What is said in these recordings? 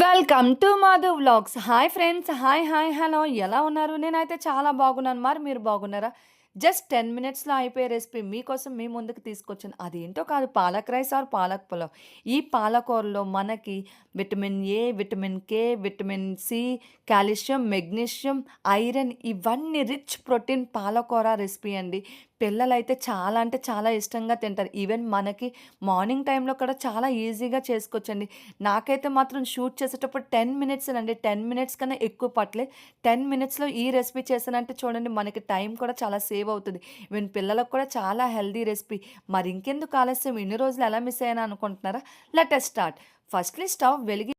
Welcome to Madhu vlogs hi friends hi hi hello ఎలా ఉన్నారు? నేనైతే చాలా బాగున్నాను. మరి మీరు బాగున్నారా? జస్ట్ టెన్ మినిట్స్లో అయిపోయే రెసిపీ మీకోసం మీ ముందుకు తీసుకొచ్చాను అదేంటో కాదు పాలక్ రైస్ ఆర్ పాలక్ పులావ్. ఈ పాలకూరలో మనకి vitamin A vitamin K vitamin C calcium magnesium iron ఇవన్నీ రిచ్ ప్రోటీన్ పాలకూర రెసిపీ అండి. పిల్లలైతే చాలా అంటే చాలా ఇష్టంగా తింటారు. ఈవెన్ మనకి మార్నింగ్ టైంలో కూడా చాలా ఈజీగా చేసుకోవచ్చండి. నాకైతే మాత్రం షూట్ చేసేటప్పుడు టెన్ మినిట్స్ అండి టెన్ మినిట్స్ కన్నా ఎక్కువ పట్టలేదు. టెన్ మినిట్స్లో ఈ రెసిపీ చేశానంటే చూడండి మనకి టైం కూడా చాలా సేవ్ అవుతుంది ఈవెన్ పిల్లలకు కూడా చాలా హెల్దీ రెసిపీ. మరి ఇంకెందుకు ఆలస్యం? ఎన్ని రోజులు ఎలా మిస్ అయ్యాను అనుకుంటున్నారా? లెట్ స్టార్ట్ ఫస్ట్లీ స్టవ్ వెలిగి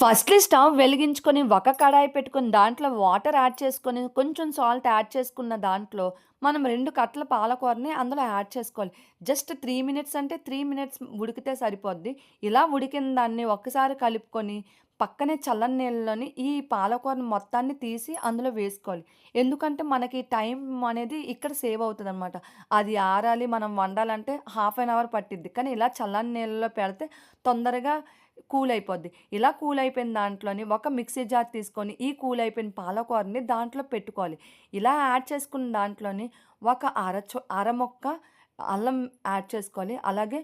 ఫస్ట్లీ స్టవ్ వెలిగించుకొని ఒక కడాయి పెట్టుకొని దాంట్లో వాటర్ యాడ్ చేసుకొని కొంచెం సాల్ట్ యాడ్ చేసుకున్న దాంట్లో మనం రెండు కట్టల పాలకూరని అందులో యాడ్ చేసుకోవాలి. జస్ట్ త్రీ మినిట్స్ అంటే త్రీ మినిట్స్ ఉడికితే సరిపోద్ది. ఇలా ఉడికిన దాన్ని ఒక్కసారి కలుపుకొని పక్కనే చల్లని నీళ్ళలోని ఈ పాలకూరని మొత్తాన్ని తీసి అందులో వేసుకోవాలి. ఎందుకంటే మనకి టైం అనేది ఇక్కడ సేవ్ అవుతుంది అనమాట అది ఆరాలి మనం వండాలంటే హాఫ్ అన్ అవర్ పట్టిద్ది. కానీ ఇలా చల్లని నీళ్ళలో పెడితే తొందరగా కూల్ అయిపోద్ది ఇలా కూల్ అయిపోయిన దాంట్లోని ఒక మిక్సీ జార్ తీసుకొని ఈ కూల్ అయిపోయిన పాలకూరని దాంట్లో పెట్టుకోవాలి. ఇలా యాడ్ చేసుకున్న దాంట్లోని ఒక అర చొ అర మొక్క అల్లం యాడ్ చేసుకోవాలి. అలాగే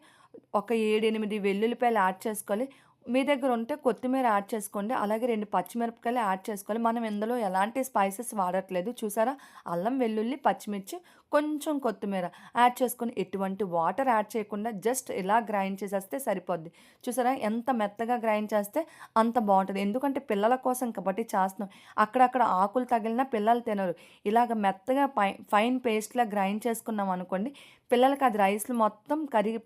ఒక ఏడెనిమిది వెల్లుల్లిపాయలు యాడ్ చేసుకోవాలి. మీ దగ్గర ఉంటే కొత్తిమీర యాడ్ చేసుకోండి. అలాగే రెండు పచ్చిమిరపకాయలు యాడ్ చేసుకోవాలి. మనం ఇందులో ఎలాంటి స్పైసెస్ వాడట్లేదు. చూసారా? అల్లం వెల్లుల్లి పచ్చిమిర్చి కొంచెం కొత్తిమీర యాడ్ చేసుకొని ఎటువంటి వాటర్ యాడ్ చేయకుండా జస్ట్ ఇలా గ్రైండ్ చేసేస్తే సరిపోద్ది. చూసారా? ఎంత మెత్తగా గ్రైండ్ చేస్తే అంత బాగుంటుంది. ఎందుకంటే పిల్లల కోసం కాబట్టి చేస్తున్నాం. అక్కడక్కడ ఆకులు తగిలినా పిల్లలు తినరు. ఇలాగ మెత్తగా పై ఫైన్ పేస్ట్లా గ్రైండ్ చేసుకున్నాం అనుకోండి పిల్లలకి అది రైస్లు మొత్తం కరిగి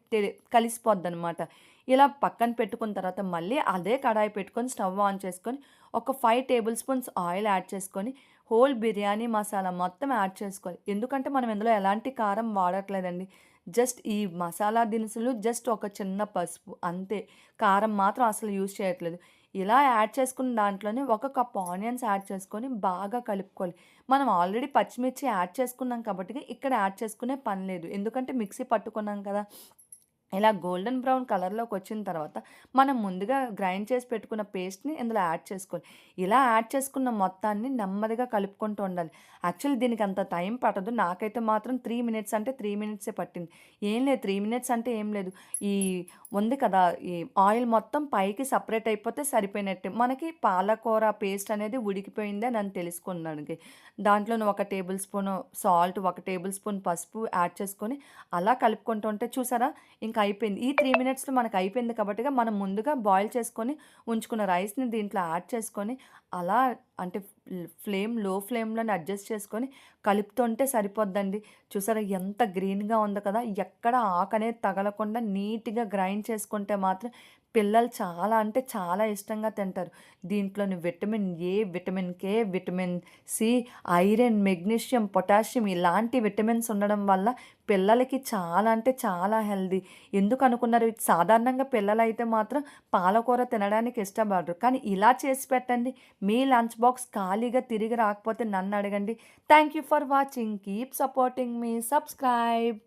కలిసిపోద్ది అనమాట ఇలా పక్కన పెట్టుకున్న తర్వాత మళ్ళీ అదే కడాయి పెట్టుకొని స్టవ్ ఆన్ చేసుకొని ఒక five tablespoons oil add చేసుకొని హోల్ బిర్యానీ మసాలా మొత్తం యాడ్ చేసుకోవాలి. ఎందుకంటే మనం ఇందులో ఎలాంటి కారం వాడట్లేదండి. జస్ట్ ఈ మసాలా దినుసులు జస్ట్ ఒక చిన్న పసుపు అంతే. కారం మాత్రం అసలు యూజ్ చేయట్లేదు. ఇలా యాడ్ చేసుకున్న దాంట్లోనే ఒక కప్ ఆనియన్స్ యాడ్ చేసుకొని బాగా కలుపుకోవాలి. మనం ఆల్రెడీ పచ్చిమిర్చి యాడ్ చేసుకున్నాం కాబట్టి ఇక్కడ యాడ్ చేసుకునే పని లేదు. ఎందుకంటే మిక్సీ పట్టుకున్నాం కదా. ఇలా గోల్డెన్ బ్రౌన్ కలర్లోకి వచ్చిన తర్వాత మనం ముందుగా గ్రైండ్ చేసి పెట్టుకున్న పేస్ట్ని ఇందులో యాడ్ చేసుకోవాలి. ఇలా యాడ్ చేసుకున్న మొత్తాన్ని నెమ్మదిగా కలుపుకుంటూ ఉండాలి. యాక్చువల్లీ దీనికి అంత టైం పట్టదు. నాకైతే మాత్రం త్రీ మినిట్స్ అంటే త్రీ మినిట్సే పట్టింది. ఏం లేదు. త్రీ మినిట్స్ అంటే ఏం లేదు. ఈ ఉంది కదా ఈ ఆయిల్ మొత్తం పైకి సపరేట్ అయిపోతే సరిపోయినట్టే. మనకి పాలకూర పేస్ట్ అనేది ఉడికిపోయిందే అని తెలుసుకున్నానికి. దాంట్లో ఒక టేబుల్ స్పూన్ సాల్ట్ ఒక టేబుల్ స్పూన్ పసుపు యాడ్ చేసుకొని అలా కలుపుకుంటూ ఉంటే చూసారా? ఇంకా అయిపోయింది ఈ త్రీ మినిట్స్లో మనకు అయిపోయింది కాబట్టి మనం ముందుగా బాయిల్ చేసుకొని ఉంచుకున్న రైస్ని దీంట్లో యాడ్ చేసుకొని అలా అంటే ఫ్లేమ్లో ఫ్లేమ్లోనే అడ్జస్ట్ చేసుకొని కలుపుతుంటే సరిపోద్దండి. చూసారా ఎంత గ్రీన్గా ఉంది కదా! ఎక్కడ ఆకనేది తగలకుండా నీట్గా గ్రైండ్ చేసుకుంటే మాత్రం పిల్లలు చాలా అంటే చాలా ఇష్టంగా తింటారు. దీంట్లోని vitamin A vitamin K vitamin C iron magnesium potassium ఇలాంటి విటమిన్స్ ఉండడం వల్ల పిల్లలకి చాలా అంటే చాలా హెల్దీ ఎందుకు అనుకున్నారు? సాధారణంగా పిల్లలైతే మాత్రం పాలకూర తినడానికి ఇష్టపడరు. కానీ ఇలా చేసి పెట్టండి. మీ లంచ్ బాక్స్ ఖాళీగా తిరిగి రాకపోతే నన్ను అడగండి. Thank you for watching keep supporting me subscribe